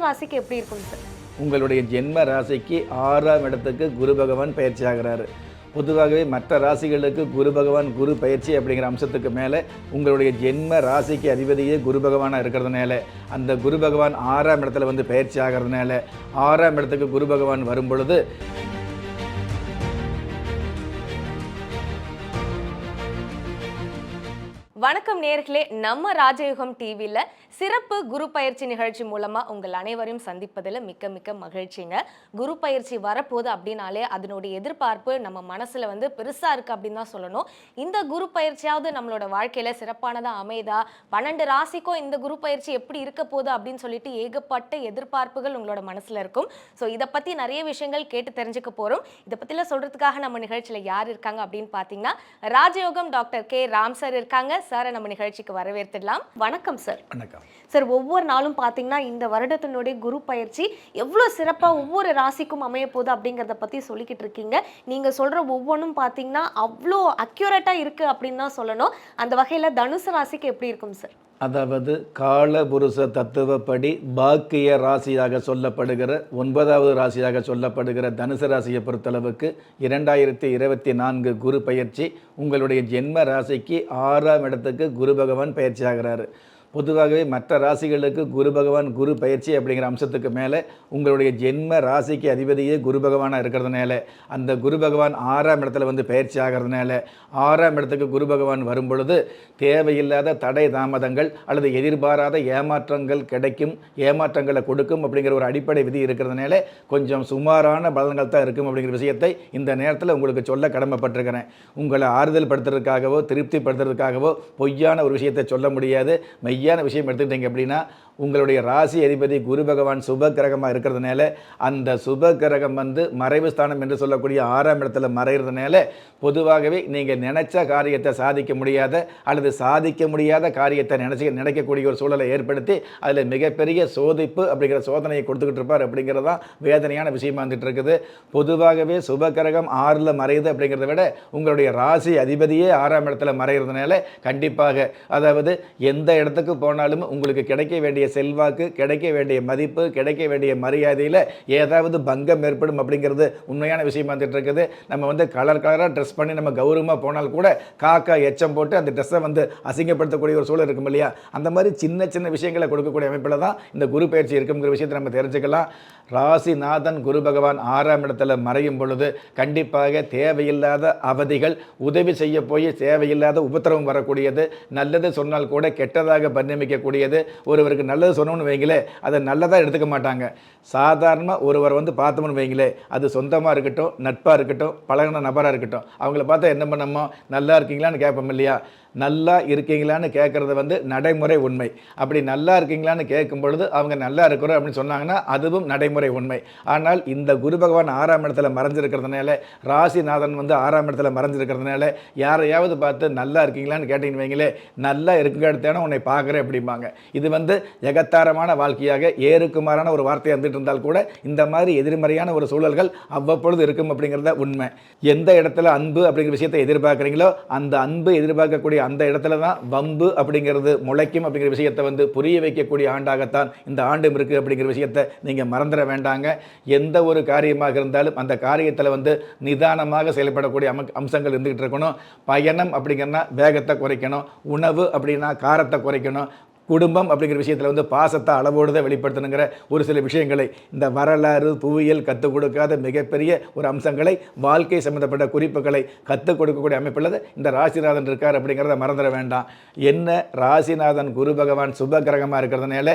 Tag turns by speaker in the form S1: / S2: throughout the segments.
S1: ராசிக்கு எப்படி இருக்கும் சார்?
S2: உங்களுடைய ஜென்ம ராசிக்கு ஆறாம் இடத்துக்கு குரு பகவான் பயிற்சி ஆகிறாரு. பொதுவாகவே மற்ற ராசிகளுக்கு குரு பகவான் குரு பயிற்சி அப்படிங்கிற அம்சத்துக்கு மேலே உங்களுடைய ஜென்ம ராசிக்கு அதிபதியே குரு பகவானாக இருக்கிறதுனால அந்த குரு பகவான் ஆறாம் இடத்துல வந்து பயிற்சி ஆகிறதுனால ஆறாம் இடத்துக்கு குரு பகவான் வரும் பொழுது
S1: வணக்கம் நேர்களே நம்ம ராஜயுகம் டிவியில் சிறப்பு குரு பயிற்சி நிகழ்ச்சி மூலமாக உங்கள் அனைவரையும் சந்திப்பதில் மிக்க மிக்க மகிழ்ச்சிங்க. குரு பயிற்சி வரப்போகுது அப்படின்னாலே அதனுடைய எதிர்பார்ப்பு நம்ம மனசில் வந்து பெருசாக இருக்குது அப்படின்னு தான் சொல்லணும். இந்த குரு பயிற்சியாவது நம்மளோட வாழ்க்கையில் சிறப்பானதாக அமைதா? பன்னெண்டு ராசிக்கும் இந்த குரு பயிற்சி எப்படி இருக்க போகுது அப்படின்னு சொல்லிட்டு ஏகப்பட்ட எதிர்பார்ப்புகள் உங்களோட மனசில் இருக்கும். ஸோ இதை பற்றி நிறைய விஷயங்கள் கேட்டு தெரிஞ்சுக்க போகிறோம் இதை பற்றிலாம் சொல்கிறதுக்காக நம்ம நிகழ்ச்சியில் யார் இருக்காங்க அப்படின்னு பார்த்தீங்கன்னா ராஜயோகம் டாக்டர் கே. ராம் சார் இருக்காங்க. சாரை நம்ம நிகழ்ச்சிக்கு வரவேற்றுடலாம் வணக்கம் சார்
S2: வணக்கம்.
S1: சார் ஒவ்வொரு நாளும் பார்த்தீங்கன்னா இந்த வருடத்தினுடைய குரு பயிற்சி எவ்வளோ சிறப்பாக ஒவ்வொரு ராசிக்கும் அமைய போகுது அப்படிங்கிறத பற்றி சொல்லிக்கிட்டு இருக்கீங்க. நீங்கள் சொல்கிற ஒவ்வொன்றும் பார்த்தீங்கன்னா அவ்வளோ அக்யூரேட்டாக இருக்குது அப்படின்னு தான் சொல்லணும். அந்த வகையில் தனுசு ராசிக்கு எப்படி இருக்கும் சார்?
S2: அதாவது காலபுருஷ தத்துவப்படி பாக்கிய ராசியாக சொல்லப்படுகிற ஒன்பதாவது ராசியாக சொல்லப்படுகிற தனுசு ராசியை பொறுத்தளவுக்கு இரண்டாயிரத்தி இருபத்தி நான்கு குரு பயிற்சி உங்களுடைய ஜென்ம ராசிக்கு ஆறாம் இடத்துக்கு குரு பகவான் பயிற்சி ஆகிறாரு பொதுவாகவே மற்ற ராசிகளுக்கு குரு பகவான் குரு பயிற்சி அப்படிங்கிற அம்சத்துக்கு மேலே உங்களுடைய ஜென்ம ராசிக்கு அதிபதியே குரு பகவானாக இருக்கிறதுனால அந்த குரு பகவான் ஆறாம் இடத்துல வந்து பயிற்சி ஆகிறதுனால ஆறாம் இடத்துக்கு குரு பகவான் வரும் பொழுது தேவையில்லாத தடை தாமதங்கள் அல்லது எதிர்பாராத ஏமாற்றங்கள் கிடைக்கும் ஏமாற்றங்களை கொடுக்கும் அப்படிங்கிற ஒரு அடிப்படை விதி இருக்கிறதுனால கொஞ்சம் சுமாரான பலன்கள் தான் இருக்கும் அப்படிங்கிற விஷயத்தை இந்த நேரத்தில் உங்களுக்கு சொல்ல கடமைப்பட்டிருக்கிறேன். உங்களை ஆறுதல் படுத்துறதுக்காகவோ திருப்திப்படுத்துறதுக்காகவோ பொய்யான ஒரு விஷயத்தை சொல்ல முடியாது. மெய்யான விஷயம் எடுத்துக்கிட்டீங்க அப்படின்னா உங்களுடைய ராசி அதிபதி குரு பகவான் சுப கிரகமாக இருக்கிறதுனால அந்த சுப கிரகம் வந்து மறைவு ஸ்தானம் என்று சொல்லக்கூடிய ஆறாம் இடத்துல மறைகிறதுனால பொதுவாகவே நீங்கள் நினைச்ச காரியத்தை சாதிக்க முடியாத அல்லது சாதிக்க முடியாத காரியத்தை நினைச்சு நினைக்கக்கூடிய ஒரு சூழலை ஏற்படுத்தி அதில் மிகப்பெரிய சோதிப்பு அப்படிங்கிற சோதனையை கொடுத்துக்கிட்டு இருப்பார் அப்படிங்கிறது தான் வேதனையான விஷயமா வந்துட்டு இருக்குது. பொதுவாகவே சுப கிரகம் ஆறில் மறையுது அப்படிங்கிறத விட உங்களுடைய ராசி அதிபதியே ஆறாம் இடத்துல மறைகிறதுனால கண்டிப்பாக அதாவது எந்த இடத்துக்கு போனாலும் உங்களுக்கு கிடைக்க வேண்டிய செல்வாக்கு கிடைக்க வேண்டிய மதிப்பு கிடைக்க வேண்டிய மரியாதையில் ஏதாவது பங்கம் ஏற்படும் அப்படிங்கிறது உண்மையான விஷயமா வந்துட்டு இருக்குது நம்ம வந்து கலர் கலராக ட்ரெஸ் பண்ணி நம்ம கௌரவமாக போனால் கூட காக்கா எச்சம் போட்டு அந்த ட்ரெஸ்ஸை வந்து அசிங்கப்படுத்தக்கூடிய ஒரு சூழல் இருக்கும் இல்லையா? அந்த மாதிரி சின்ன சின்ன விஷயங்களை கொடுக்கக்கூடிய அமைப்பில் தான் இந்த குரு பயிற்சி இருக்குங்கிற விஷயத்தை நம்ம தெரிஞ்சுக்கலாம். ராசிநாதன் குரு பகவான் ஆறாம் இடத்துல மறையும் பொழுது கண்டிப்பாக தேவையில்லாத அவதிகள் உதவி செய்ய போய் தேவையில்லாத உபத்திரவம் வரக்கூடியது நல்லது சொன்னால் கூட கெட்டதாக பரிணமிக்கக்கூடியது ஒருவருக்கு நல்லது சொன்னோம்னு வைங்களே அதை நல்லதாக எடுத்துக்க மாட்டாங்க. சாதாரணமாக ஒருவர் வந்து பார்த்தோம்னு வைங்களே அது சொந்தமாக இருக்கட்டும் நட்பாக இருக்கட்டும் பழகின நபராக இருக்கட்டும் அவங்கள பார்த்தா என்ன பண்ணமோ நல்லா இருக்கீங்களான்னு கேட்போம் இல்லையா? நல்லா இருக்கீங்களான்னு கேட்குறது வந்து நடைமுறை உண்மை. அப்படி நல்லா இருக்கீங்களான்னு கேட்கும் பொழுது அவங்க நல்லா இருக்கிறோம் அப்படின்னு சொன்னாங்கன்னா அதுவும் நடைமுறை உண்மை. ஆனால் இந்த குரு பகவான் ஆறாம் இடத்துல மறைஞ்சிருக்கிறதுனால ராசிநாதன் வந்து ஆறாம் இடத்துல மறைஞ்சிருக்கிறதுனால யாரையாவது பார்த்து நல்லா இருக்கீங்களான்னு கேட்டீங்கன்னு வைங்களே நல்லா இருக்குங்க எடுத்தேன்னா உன்னை பார்க்குறேன் அப்படிம்பாங்க. இது வந்து எகத்தாரமான வாழ்க்கையாக ஏறுக்குமாறான ஒரு வார்த்தை வந்துட்டு இருந்தால் கூட இந்த மாதிரி எதிர்மறையான ஒரு சூழல்கள் அவ்வப்பொழுது இருக்கும் அப்படிங்கிறத உண்மை. எந்த இடத்துல அன்பு அப்படிங்கிற விஷயத்தை எதிர்பார்க்குறீங்களோ அந்த அன்பு எதிர்பார்க்கக்கூடிய அந்த இடத்துல தான் வம்பு அப்படிங்கிறது முளைக்கும் அப்படிங்கிற விஷயத்தை வந்து புரிய வைக்கக்கூடிய ஆண்டாகத்தான் இந்த ஆண்டும் இருக்குது அப்படிங்கிற விஷயத்தை நீங்கள் மறந்துட வேண்டாங்க. எந்த ஒரு காரியமாக இருந்தாலும் அந்த காரியத்தில் வந்து நிதானமாக செயல்படக்கூடிய அம அம்சங்கள் இருந்துகிட்டு இருக்கணும். பயணம் அப்படிங்கன்னா வேகத்தை குறைக்கணும். உணவு அப்படின்னா காரத்தை குறைக்கணும். குடும்பம் அப்படிங்கிற விஷயத்தில் வந்து பாசத்தை அளவோடு தான் வெளிப்படுத்தணுங்கிற ஒரு சில விஷயங்களை இந்த வரலாறு புவியியல் கற்றுக் கொடுக்காத மிகப்பெரிய ஒரு அம்சங்களை வாழ்க்கை சம்மந்தப்பட்ட குறிப்புகளை கற்றுக் கொடுக்கக்கூடிய அமைப்பில் இந்த ராசிநாதன் இருக்கார் அப்படிங்கிறத மறந்துட வேண்டாம். என்ன ராசிநாதன் குரு பகவான் சுப கிரகமாக இருக்கிறதுனால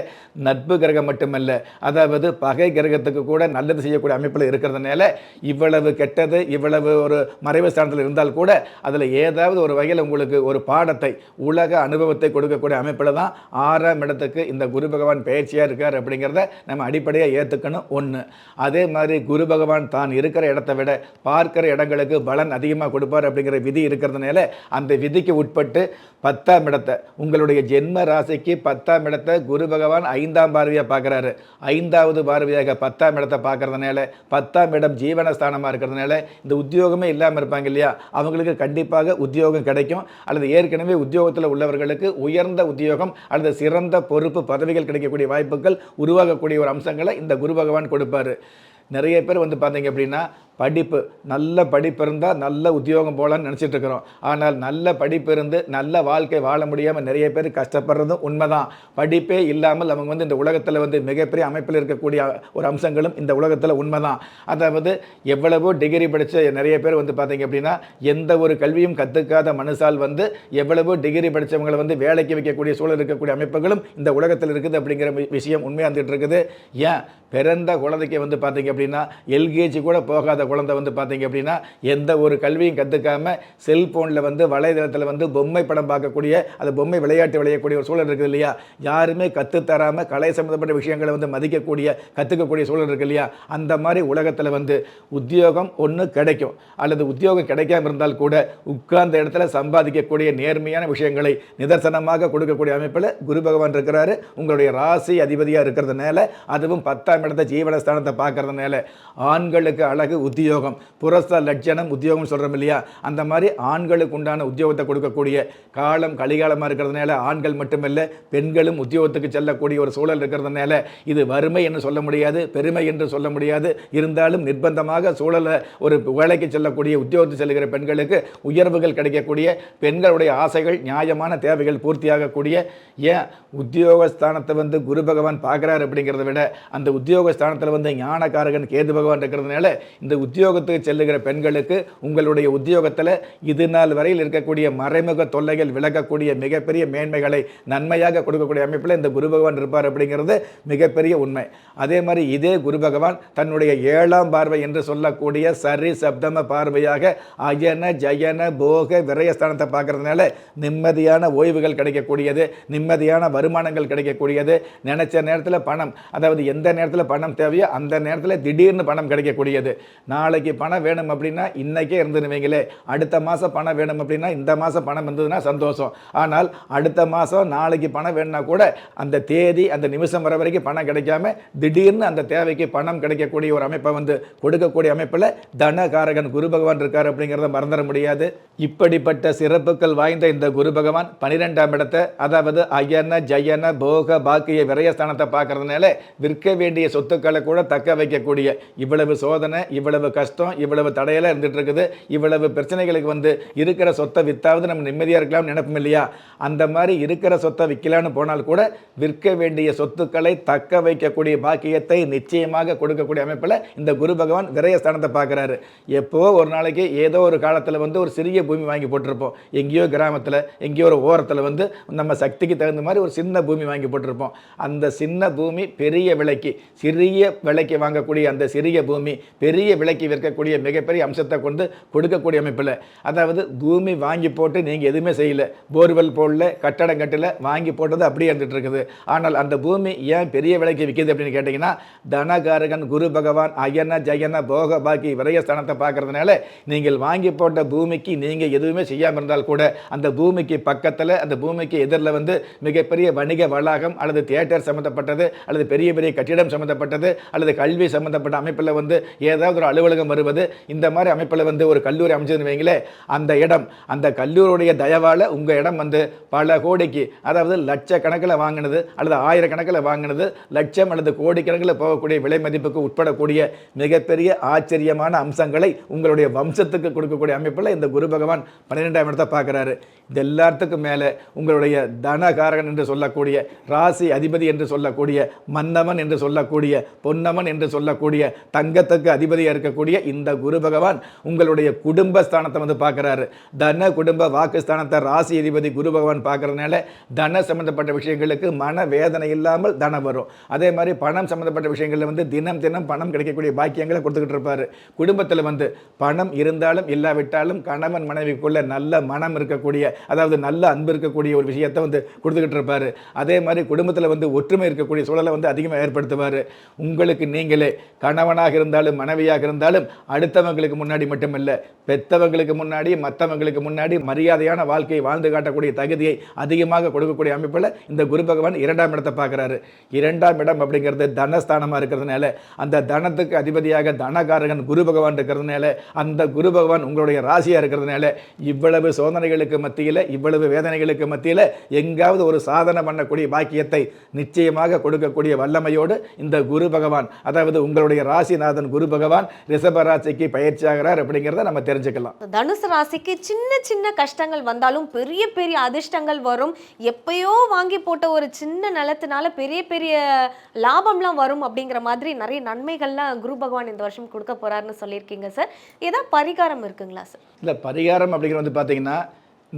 S2: நட்பு கிரகம் மட்டுமல்ல அதாவது பகை கிரகத்துக்கு கூட நல்லது செய்யக்கூடிய அமைப்பில் இருக்கிறதுனால இவ்வளவு கெட்டது இவ்வளவு ஒரு மறைவு ஸ்தானத்தில் இருந்தால் கூட அதில் ஏதாவது ஒரு வகையில் உங்களுக்கு ஒரு பாடத்தை உலக அனுபவத்தை கொடுக்கக்கூடிய அமைப்பில் தான் ஆறாம் இடத்துக்கு இந்த குரு பகவான் பயிற்சியாக இருக்கார் அப்படிங்கிறத நம்ம அடிப்படையாக ஏற்றுக்கணும் ஒன்று அதே மாதிரி குரு பகவான் தான் இருக்கிற இடத்தை விட பார்க்கிற இடங்களுக்கு பலன் அதிகமாக கொடுப்பார் அப்படிங்கிற விதி இருக்கிறதுனால அந்த விதிக்கு உட்பட்டு பத்தாம் இடத்தை உங்களுடைய ஜென்ம ராசிக்கு பத்தாம் இடத்தை குரு பகவான் ஐந்தாம் பார்வையாக பார்க்குறாரு. ஐந்தாவது பார்வையாக பத்தாம் இடத்தை பார்க்கறதுனால பத்தாம் இடம் ஜீவனஸ்தானமாக இருக்கிறதுனால இந்த உத்தியோகமே இல்லாமல் இருப்பாங்க இல்லையா? அவங்களுக்கு கண்டிப்பாக உத்தியோகம் கிடைக்கும். அல்லது ஏற்கனவே உத்தியோகத்தில் உள்ளவர்களுக்கு உயர்ந்த உத்தியோகம் அல்லது சிறந்த பொறுப்பு பதவிகள் கிடைக்கக்கூடிய வாய்ப்புகள் உருவாகக்கூடிய ஒரு அம்சங்களை இந்த குரு பகவான் கொடுப்பாரு. நிறைய பேர் வந்து பார்த்தீங்க அப்படின்னா படிப்பு நல்ல படிப்பு இருந்தால் நல்ல உத்தியோகம் போகலான்னு நினச்சிட்டு இருக்கிறோம். ஆனால் நல்ல படிப்பு இருந்து நல்ல வாழ்க்கை வாழ முடியாமல் நிறைய பேர் கஷ்டப்படுறதும் உண்மைதான். படிப்பே இல்லாமல் அவங்க வந்து இந்த உலகத்தில் வந்து மிகப்பெரிய அமைப்பில் இருக்கக்கூடிய ஒரு அம்சங்களும் இந்த உலகத்தில் உண்மைதான். அதாவது எவ்வளவோ டிகிரி படித்த நிறைய பேர் வந்து பார்த்தீங்க அப்படின்னா எந்த ஒரு கல்வியும் கற்றுக்காத மனுஷால் வந்து எவ்வளவோ டிகிரி படித்தவங்களை வந்து வேலைக்கு வைக்கக்கூடிய சூழல் இருக்கக்கூடிய அமைப்புகளும் இந்த உலகத்தில் இருக்குது அப்படிங்கிற வி- விஷயம் உண்மையாக இருந்துகிட்டு இருக்குது. ஏன்? பிறந்த குழந்தைக்கு வந்து பார்த்தீங்க அப்படின்னா எல்கேஜி கூட போகாத குழந்தை வந்து பார்த்தீங்க அப்படின்னா எந்த ஒரு கல்வியும் கற்றுக்காம செல்ஃபோனில் வந்து வலைதளத்தில் வந்து பொம்மை படம் பார்க்கக்கூடிய அது பொம்மை விளையாட்டு விளையக்கூடிய ஒரு சூழல் இருக்குது இல்லையா? யாருமே கற்றுத்தராமல் கலை சம்மந்தப்பட்ட விஷயங்களை வந்து மதிக்கக்கூடிய கற்றுக்கக்கூடிய சூழல் இருக்குது இல்லையா? அந்த மாதிரி உலகத்தில் வந்து உத்தியோகம் ஒன்று கிடைக்கும். அல்லது உத்தியோகம் கிடைக்காம இருந்தால் கூட உட்கார்ந்த இடத்துல சம்பாதிக்கக்கூடிய நேர்மையான விஷயங்களை நிதர்சனமாக கொடுக்கக்கூடிய அமைப்பில் குரு பகவான் இருக்கிறாரு. உங்களுடைய ராசி அதிபதியாக இருக்கிறதுனால அதுவும் பத்தாம் இடத்த ஜீவனஸ்தானத்தை பார்க்கறதுனால ஆண்களுக்கு அழகு உத்தியோகம். புரச லட்சணம் உத்தியோகம் சொல்கிறோம் இல்லையா? அந்த மாதிரி ஆண்களுக்கு உண்டான உத்தியோகத்தை கொடுக்கக்கூடிய காலம் கலிகாலமாக இருக்கிறதுனால ஆண்கள் மட்டுமல்ல பெண்களும் உத்தியோகத்துக்கு செல்லக்கூடிய ஒரு சூழல் இருக்கிறதுனால இது வறுமை என்று சொல்ல முடியாது பெருமை என்று சொல்ல முடியாது. இருந்தாலும் நிர்பந்தமாக சூழலை ஒரு வேலைக்கு செல்லக்கூடிய உத்தியோகத்துக்கு செல்கிற பெண்களுக்கு உயர்வுகள் கிடைக்கக்கூடிய பெண்களுடைய ஆசைகள் நியாயமான தேவைகள் பூர்த்தியாகக்கூடிய ஏன் உத்தியோகஸ்தானத்தை வந்து குரு பகவான் பார்க்குறாரு அப்படிங்கிறத விட அந்த உத்தியோகஸ்தானத்தில் வந்து ஞானகாரகன் கேது பகவான் இருக்கிறதுனால இந்த உத்தியோகத்துக்கு செல்லுகிற பெண்களுக்கு உங்களுடைய உத்தியோகத்தில் இது நாள் வரையில் இருக்கக்கூடிய மறைமுக தொல்லைகள் விளக்கக்கூடிய மிகப்பெரிய மேன்மைகளை நன்மையாக கொடுக்கக்கூடிய அமைப்பில் இந்த குரு பகவான் இருப்பார் அப்படிங்கிறது மிகப்பெரிய உண்மை. அதே மாதிரி இதே குரு பகவான் தன்னுடைய ஏழாம் பார்வை என்று சொல்லக்கூடிய சரி சப்தம பார்வையாக அயன ஜயன போக விரயஸ்தானத்தை பார்க்கறதுனால நிம்மதியான ஓய்வுகள் கிடைக்கக்கூடியது நிம்மதியான வருமானங்கள் கிடைக்கக்கூடியது. நினைச்ச நேரத்தில் பணம் அதாவது எந்த நேரத்தில் பணம் தேவையோ அந்த நேரத்தில் திடீர்னு பணம் கிடைக்கக்கூடியது. நாளைக்கு பணம் வேணும் அப்படின்னா இன்னைக்கே இருந்துருவீங்களே. அடுத்த மாதம் பணம் வேணும் அப்படின்னா இந்த மாதம் பணம் இருந்ததுன்னா சந்தோஷம். ஆனால் அடுத்த மாதம் நாளைக்கு பணம் வேணும்னா கூட அந்த தேதி அந்த நிமிஷம் வர வரைக்கும் பணம் கிடைக்காம திடீர்னு அந்த தேவைக்கு பணம் கிடைக்கக்கூடிய ஒரு அமைப்பை வந்து கொடுக்கக்கூடிய அமைப்பில் தனகாரகன் குரு பகவான் இருக்கார் அப்படிங்கிறத மறந்துட முடியாது. இப்படிப்பட்ட சிறப்புகள் வாய்ந்த இந்த குரு பகவான் பனிரெண்டாம் இடத்தை அதாவது அயன ஜயன போக பாக்கிய விரயஸ்தானத்தை பார்க்கறதுனால விற்க வேண்டிய சொத்துக்களை கூட தக்க வைக்கக்கூடிய இவ்வளவு சோதனை இவ்வளவு கஷ்டம் இவ்வளவு தடையெல்லாம் இருந்துட்டு இருக்குது. இவ்வளவு பிரச்சனைகளுக்கு வந்து இருக்கிற சொத்தை வித்தாவது நம்ம நிம்மதியாக இருக்கலாம்னு நினைப்போம் இல்லையா? அந்த மாதிரி இருக்கிற சொத்தை விற்கலான்னு போனால் கூட விற்க வேண்டிய சொத்துக்களை தக்க வைக்கக்கூடிய பாக்கியத்தை நிச்சயமாக கொடுக்கக்கூடிய அமைப்பில் இந்த குரு பகவான் விரயஸ்தானத்தை பார்க்குறாரு. எப்போ ஒரு நாளைக்கு ஏதோ ஒரு காலத்தில் வந்து ஒரு சிறிய பூமி வாங்கி போட்டிருப்போம். எங்கேயோ கிராமத்தில் எங்கேயோ ஒரு ஓரத்தில் வந்து நம்ம சக்திக்கு தகுந்த மாதிரி ஒரு சின்ன பூமி வாங்கி போட்டிருப்போம். அந்த சின்ன பூமி பெரிய விலைக்கு சிறிய விலைக்கு வாங்கக்கூடிய அந்த சிறிய பூமி பெரிய விலைக்கு விற்கக்கூடிய மிகப்பெரிய அம்சத்தை கொண்டு கொடுக்கக்கூடிய அமைப்பில். அதாவது பூமி வாங்கி போட்டு நீங்கள் எதுவுமே செய்யல. போர்வெல் போடல கட்டடம் கட்டல வாங்கி போட்டது அப்படியே இருந்துட்டு இருக்குது. ஆனால் அந்த பூமி ஏன் பெரிய விலைக்கு விற்கிது அப்படின்னு கேட்டிங்கன்னா தனகாரகன் குரு பகவான் அயன ஜயன போக பாக்கி விரயஸ்தானத்தை பார்க்கறதுனால நீங்கள் வாங்கி போட்ட பூமிக்கு நீங்கள் எதுவுமே செய்யாமல் இருந்தால் கூட அந்த பூமிக்கு பக்கத்தில் அந்த பூமிக்கு எதிரில் வந்து மிகப்பெரிய வணிக வளாகம் அல்லது தியேட்டர் சம்மந்தப்பட்டது அல்லது பெரிய பெரிய கட்டிடம் சம்மந்தப்பட்டது அல்லது கல்வி சம்மந்த சம்மந்தப்பட்ட அமைப்பில் வந்து ஏதாவது ஒரு அலுவலகம் வருவது இந்த மாதிரி அமைப்பில் வந்து ஒரு கல்லூரி அமைச்சதுன்னு வைங்களே அந்த இடம் அந்த கல்லூரியுடைய தயவால் உங்கள் இடம் வந்து பல கோடிக்கு அதாவது லட்சக்கணக்கில் வாங்கினது அல்லது ஆயிரக்கணக்கில் வாங்கினது லட்சம் அல்லது கோடிக்கணக்கில் போகக்கூடிய விலை மதிப்புக்கு உட்படக்கூடிய மிகப்பெரிய ஆச்சரியமான அம்சங்களை உங்களுடைய வம்சத்துக்கு கொடுக்கக்கூடிய அமைப்பில் இந்த குரு பகவான் பன்னிரெண்டாம் இடத்தை பார்க்குறாரு. இது எல்லாத்துக்கும் மேலே உங்களுடைய தனகாரகன் என்று சொல்லக்கூடிய ராசி அதிபதி என்று சொல்லக்கூடிய மன்னவன் என்று சொல்லக்கூடிய பொன்னமன் என்று சொல்லக்கூடிய தங்கத்துக்கு அதிபதியாக இருக்கக்கூடிய இந்த குரு பகவான் உங்களுடைய குடும்ப ஸ்தானத்தை வந்து பார்க்குறாரு. தன குடும்ப வாக்குஸ்தானத்தை ராசி அதிபதி குரு பகவான் பார்க்குறதுனால தன சம்பந்தப்பட்ட விஷயங்களுக்கு மன வேதனை இல்லாமல் தனம் வரும். அதே மாதிரி பணம் சம்பந்தப்பட்ட விஷயங்களில் வந்து தினம் தினம் பணம் கிடைக்கக்கூடிய பாக்கியங்களை கொடுத்துக்கிட்டு இருப்பார். குடும்பத்தில் வந்து பணம் இருந்தாலும் இல்லாவிட்டாலும் கணவன் மனைவிக்குள்ள நல்ல மனம் இருக்கக்கூடிய அதாவது நல்ல அன்பு இருக்கக்கூடிய ஒரு விஷயத்தை வந்து கொடுத்துக்கிட்டு இருப்பார். அதே மாதிரி குடும்பத்தில் வந்து ஒற்றுமை இருக்கக்கூடிய சூழலை வந்து அதிகமாக ஏற்படுத்துவார். உங்களுக்கு நீங்களே கணவனாக இருந்தாலும் மனைவியாக இருந்தாலும் அடுத்தவங்களுக்கு முன்னாடி மட்டுமில்லை பெத்தவங்களுக்கு முன்னாடி மற்றவங்களுக்கு முன்னாடி மரியாதையான வாழ்க்கையை வாழ்ந்து காட்டக்கூடிய தகுதியை அதிகமாக கொடுக்கக்கூடிய அமைப்பில் இந்த குரு பகவான் இரண்டாம் இடத்தை பார்க்குறாரு. இரண்டாம் இடம் அப்படிங்கிறது தனஸ்தானமாக இருக்கிறதுனால அந்த தனத்துக்கு அதிபதியாக தனகாரகன் குரு பகவான் இருக்கிறதுனால அந்த குரு பகவான் உங்களுடைய ராசியாக இருக்கிறதுனால இவ்வளவு சோதனைகளுக்கு மத்தியில் மத்தியில் இவ்வளவு வேதனைகளுக்கு மத்தியில் எங்காவது ஒரு சாதனை பண்ணக்கூடிய பாக்கியத்தை நிச்சயமாக கொடுக்கக்கூடிய வல்லமையோடு இந்த குரு பகவான் அதாவது உங்களுடைய ராசிநாதன் குரு பகவான் ரிஷப ராசிக்கு பயிற்சி ஆகிறார் அப்படிங்கிறத நம்ம தெரிஞ்சுக்கலாம்.
S1: தனுசு ராசிக்கு சின்ன சின்ன கஷ்டங்கள் வந்தாலும் பெரிய பெரிய அதிர்ஷ்டங்கள் வரும். எப்பயோ வாங்கி போட்ட ஒரு சின்ன நிலத்தினால பெரிய பெரிய லாபம்லாம் வரும் அப்படிங்கிற மாதிரி நிறைய நன்மைகள்லாம் குரு பகவான் இந்த வருஷம் கொடுக்க போறாருன்னு சொல்லியிருக்கீங்க சார். ஏதாவது பரிகாரம் இருக்குங்களா சார்?
S2: இல்லை பரிகாரம் அப்படிங்கிறது வந்து பார்த்தீங்கன்னா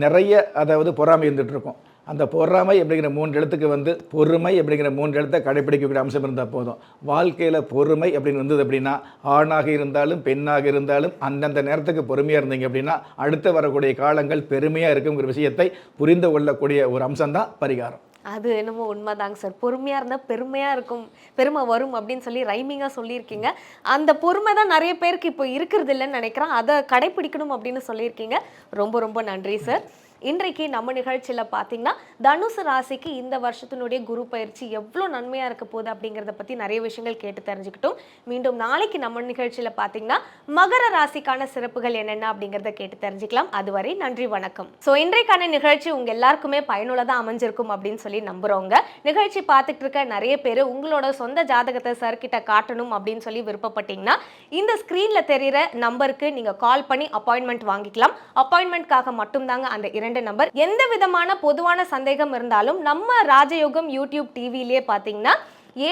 S2: நிறைய அதாவது பொறாமை இருந்துட்டு இருக்கும். அந்த பொறாமை அப்படிங்கிற மூன்று எழுத்துக்கு வந்து பொறுமை அப்படிங்கிற மூன்று எழுத்தை கடைப்பிடிக்கக்கூடிய அம்சம் இருந்தால் போதும். வாழ்க்கையில் பொறுமை அப்படின்னு வந்தது அப்படின்னா ஆணாக இருந்தாலும் பெண்ணாக இருந்தாலும் அந்தந்த நேரத்துக்கு பொறுமையாக இருந்தீங்க அப்படின்னா அடுத்து வரக்கூடிய காலங்கள் பெருமையாக இருக்குங்கிற விஷயத்தை புரிந்து கொள்ளக்கூடிய ஒரு அம்சம்தான் பரிகாரம்.
S1: அது என்னமோ உண்மைதாங்க சார். பொறுமையாக இருந்தால் பெருமையாக இருக்கும். பெருமை வரும் அப்படின்னு சொல்லி ரைமிங்காக சொல்லியிருக்கீங்க. அந்த பொறுமை தான் நிறைய பேருக்கு இப்போ இருக்கிறது இல்லைன்னு நினைக்கிறேன். அதை கடைப்பிடிக்கணும் அப்படின்னு சொல்லியிருக்கீங்க. ரொம்ப ரொம்ப நன்றி சார். இன்றைக்கு நம்ம நிகழ்ச்சியில் பார்த்தீங்கன்னா தனுசு ராசிக்கு இந்த வருஷத்தினுடைய குரு பயிற்சி எவ்வளோ நன்மையாக இருக்க போகுது அப்படிங்கிறத பற்றி நிறைய விஷயங்கள் கேட்டு தெரிஞ்சுக்கிட்டோம். மீண்டும் நாளைக்கு நம்ம நிகழ்ச்சியில் பார்த்தீங்கன்னா மகர ராசிக்கான சிறப்புகள் என்னென்ன அப்படிங்கிறத கேட்டு தெரிஞ்சுக்கலாம். அதுவரை நன்றி வணக்கம். ஸோ இன்றைக்கான நிகழ்ச்சி உங்கள் எல்லாருக்குமே பயனுள்ளதாக அமைஞ்சிருக்கும் அப்படின்னு சொல்லி நம்புகிறவங்க நிகழ்ச்சி பார்த்துட்டு இருக்க நிறைய பேர் உங்களோட சொந்த ஜாதகத்தை சர்க்கிட்ட காட்டணும் அப்படின்னு சொல்லி விருப்பப்பட்டீங்கன்னா இந்த ஸ்க்ரீனில் தெரிகிற நம்பருக்கு நீங்கள் கால் பண்ணி அப்பாயின்மெண்ட் வாங்கிக்கலாம். அப்பாயின்மெண்ட்காக மட்டும்தாங்க அந்த இரண்டு நம்பர். எந்த விதமான பொதுவான சந்தேகம் இருந்தாலும் நம்ம ராஜயோகம் யூடியூப் டிவிலேயே பார்த்தீங்கன்னா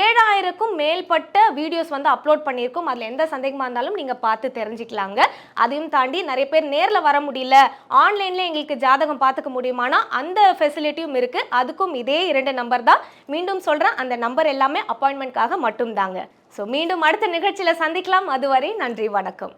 S1: ஏழாயிரக்கும் மேல்பட்ட வீடியோஸ் வந்து அப்லோட் பண்ணியிருக்கோம். அதில் எந்த சந்தேகமாக இருந்தாலும் நீங்கள் பார்த்து தெரிஞ்சுக்கலாங்க. அதையும் தாண்டி நிறைய பேர் நேரில் வர முடியல. ஆன்லைனில் எங்களுக்கு ஜாதகம் பார்த்துக்க முடியுமானா அந்த ஃபெசிலிட்டியும் இருக்குது அதுக்கும் இதே இரண்டு நம்பர் தான். மீண்டும் சொல்கிறேன் அந்த நம்பர் எல்லாமே அப்பாயின்மெண்ட்காக மட்டும்தாங்க. ஸோ மீண்டும் அடுத்த நிகழ்ச்சியில் சந்திக்கலாம். அதுவரை நன்றி வணக்கம்.